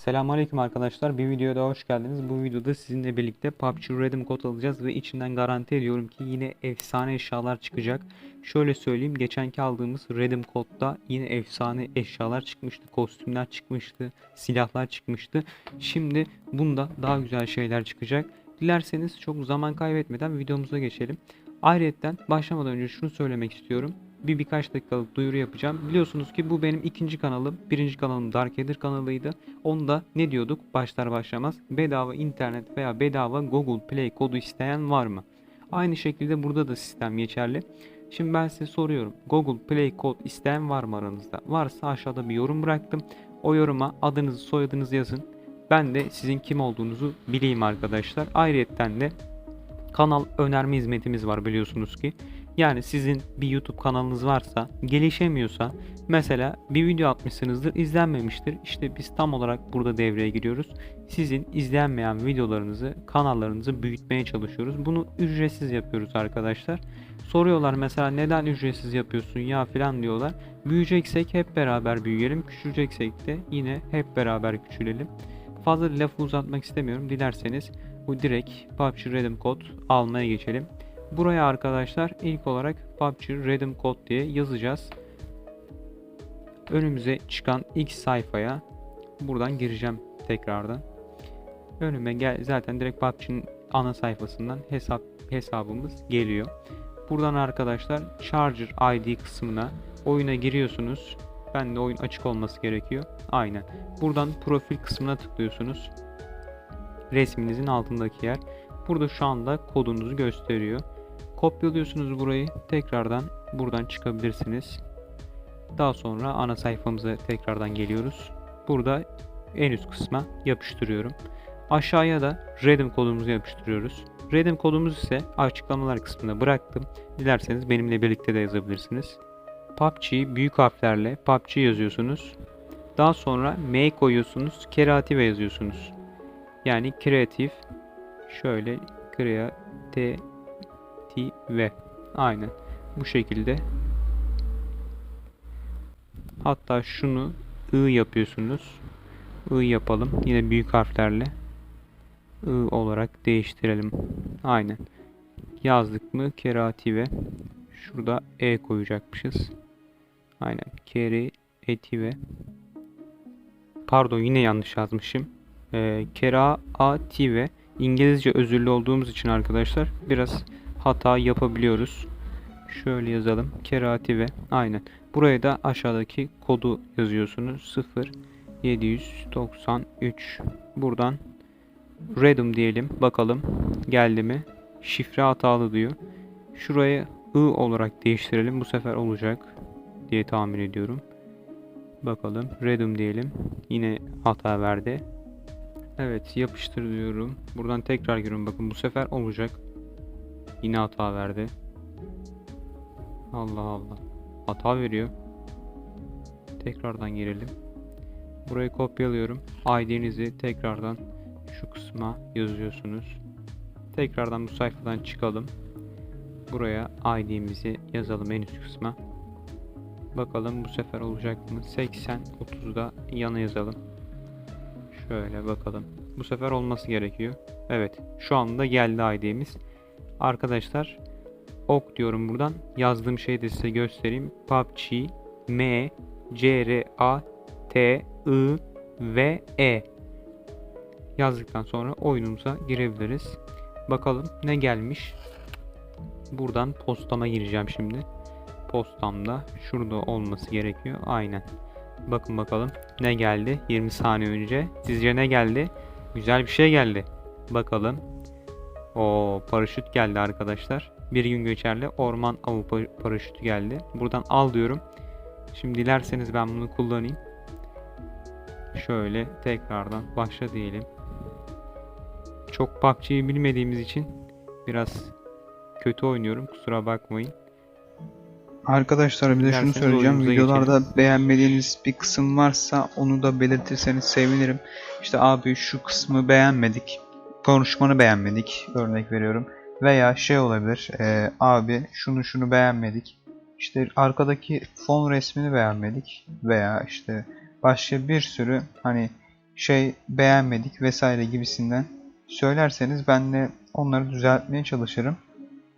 Selamünaleyküm arkadaşlar. Bir videoya daha hoş geldiniz. Bu videoda sizinle birlikte PUBG Redeem kod alacağız ve içinden garanti ediyorum ki yine efsane eşyalar çıkacak. Şöyle söyleyeyim, geçenki aldığımız Redeem kodda yine efsane eşyalar çıkmıştı, kostümler çıkmıştı, silahlar çıkmıştı. Şimdi bunda daha güzel şeyler çıkacak. Dilerseniz çok zaman kaybetmeden videomuza geçelim. Ayrıca başlamadan önce şunu söylemek istiyorum bir birkaç dakikalık duyuru yapacağım. Biliyorsunuz ki bu benim ikinci kanalım. Birinci kanalım Dark Eder kanalıydı. Onda ne diyorduk başlar başlamaz? Bedava internet veya bedava Google Play kodu isteyen var mı? Aynı şekilde burada da sistem geçerli. Şimdi ben size soruyorum. Google Play kod isteyen var mı aranızda? Varsa aşağıda bir yorum bıraktım. O yoruma adınızı soyadınızı yazın. Ben de sizin kim olduğunuzu bileyim arkadaşlar. Ayrıyetten de kanal önerme hizmetimiz var biliyorsunuz ki. Yani sizin bir YouTube kanalınız varsa, gelişemiyorsa, mesela bir video atmışsınızdır, izlenmemiştir. İşte biz tam olarak burada devreye giriyoruz. Sizin izlenmeyen videolarınızı, kanallarınızı büyütmeye çalışıyoruz. Bunu ücretsiz yapıyoruz arkadaşlar. Soruyorlar mesela neden ücretsiz yapıyorsun ya filan diyorlar. Büyüyeceksek hep beraber büyüyelim, küçüleceksek de yine hep beraber küçülelim. Fazla lafı uzatmak istemiyorum. Dilerseniz bu direkt PUBG Redeem kod almaya geçelim. Buraya arkadaşlar ilk olarak PUBG Redeem Code diye yazacağız. Önümüze çıkan ilk sayfaya buradan gireceğim tekrardan. Önüme gel zaten direkt PUBG'nin ana sayfasından hesap hesabımız geliyor. Buradan arkadaşlar Charger ID kısmına oyuna giriyorsunuz. Ben de oyun açık olması gerekiyor. Aynen. Buradan profil kısmına tıklıyorsunuz. Resminizin altındaki yer. Burada şu anda kodunuzu gösteriyor. Kopyalıyorsunuz burayı. Tekrardan buradan çıkabilirsiniz. Daha sonra ana sayfamıza tekrardan geliyoruz. Burada en üst kısma yapıştırıyorum. Aşağıya da redeem kodumuzu yapıştırıyoruz. Redeem kodumuz ise açıklamalar kısmında bıraktım. Dilerseniz benimle birlikte de yazabilirsiniz. PUBG büyük harflerle PUBG yazıyorsunuz. Daha sonra M koyuyorsunuz. Kreative yazıyorsunuz. Yani kreatif şöyle kreative ve aynen. Bu şekilde. Hatta şunu I yapıyorsunuz. I yapalım. Yine büyük harflerle I olarak değiştirelim. Aynen. Yazdık mı? Kerative şurada E koyacakmışız. Aynen. Kerative pardon yine yanlış yazmışım. E, kerative İngilizce özürlü olduğumuz için arkadaşlar biraz hata yapabiliyoruz. Şöyle yazalım. Kerative. Aynen. Buraya da aşağıdaki kodu yazıyorsunuz. 0 793. Buradan random diyelim. Bakalım geldi mi? Şifre hatalı diyor. Şuraya I olarak değiştirelim. Bu sefer olacak diye tahmin ediyorum. Bakalım. Random diyelim. Yine hata verdi. Evet yapıştır diyorum. Buradan tekrar giriyorum. Bakın bu sefer olacak. Yine hata verdi. Allah Allah. Hata veriyor. Tekrardan girelim. Burayı kopyalıyorum. ID'nizi tekrardan şu kısma yazıyorsunuz. Tekrardan bu sayfadan çıkalım. Buraya ID'mizi yazalım en üst kısma. Bakalım bu sefer olacak mı? 80 30'da yana yazalım. Şöyle bakalım. Bu sefer olması gerekiyor. Evet. Şu anda geldi ID'miz. Arkadaşlar ok diyorum buradan. Yazdığım şeyi de size göstereyim. PUBG M C R A T I V E yazdıktan sonra oyunumuza girebiliriz. Bakalım ne gelmiş. Buradan postama gireceğim şimdi. Postamda şurada olması gerekiyor. Aynen. Bakın bakalım ne geldi 20 saniye önce. Sizce ne geldi? Güzel bir şey geldi. Bakalım. O paraşüt geldi arkadaşlar. Bir gün geçerli orman avı paraşütü geldi. Buradan al diyorum. Şimdi dilerseniz ben bunu kullanayım. Şöyle tekrardan başla diyelim. Çok PUBG'yi bilmediğimiz için biraz kötü oynuyorum. Kusura bakmayın. Arkadaşlar bir de şunu söyleyeceğim. Videolarda beğenmediğiniz bir kısım varsa onu da belirtirseniz sevinirim. İşte abi şu kısmı beğenmedik. Konuşmanı beğenmedik. Örnek veriyorum. Veya şey olabilir. e, abi şunu şunu beğenmedik. İşte arkadaki fon resmini beğenmedik. Veya işte başka bir sürü hani şey beğenmedik vesaire gibisinden söylerseniz ben de onları düzeltmeye çalışırım.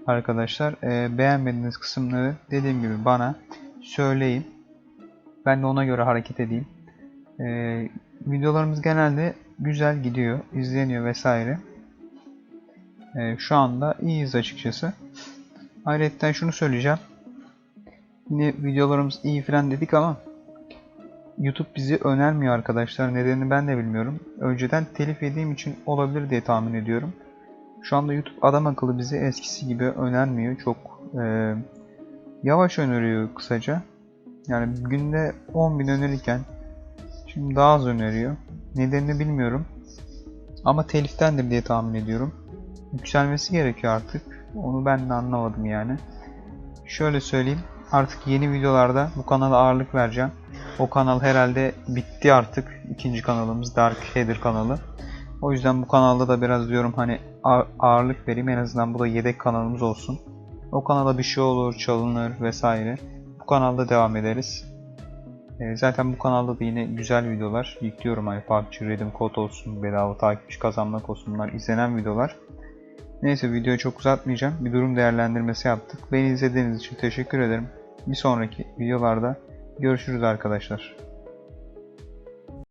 Arkadaşlar e, beğenmediğiniz kısımları dediğim gibi bana söyleyin. Ben de ona göre hareket edeyim. E, videolarımız genelde güzel gidiyor, izleniyor vesaire. E, şu anda iyiyiz açıkçası. Ayrıca şunu söyleyeceğim. Yine videolarımız iyi falan dedik ama YouTube bizi önermiyor arkadaşlar. Nedenini ben de bilmiyorum. Önceden telif yediğim için olabilir diye tahmin ediyorum. Şu anda YouTube adam akıllı bizi eskisi gibi önermiyor. Çok e, yavaş öneriyor kısaca. Yani günde 10.000 önerirken şimdi daha az öneriyor. Nedenini bilmiyorum. Ama teliftendir diye tahmin ediyorum. Yükselmesi gerekiyor artık. Onu ben de anlamadım yani. Şöyle söyleyeyim. Artık yeni videolarda bu kanala ağırlık vereceğim. O kanal herhalde bitti artık. İkinci kanalımız Dark Header kanalı. O yüzden bu kanalda da biraz diyorum hani ağ- ağırlık vereyim en azından bu da yedek kanalımız olsun. O kanala bir şey olur, çalınır vesaire. Bu kanalda devam ederiz. Ee, zaten bu kanalda da yine güzel videolar yüklüyorum hani PUBG, Redim Code olsun, bedava takipçi kazanmak olsun bunlar izlenen videolar. Neyse videoyu çok uzatmayacağım. Bir durum değerlendirmesi yaptık. Beni izlediğiniz için teşekkür ederim. Bir sonraki videolarda görüşürüz arkadaşlar.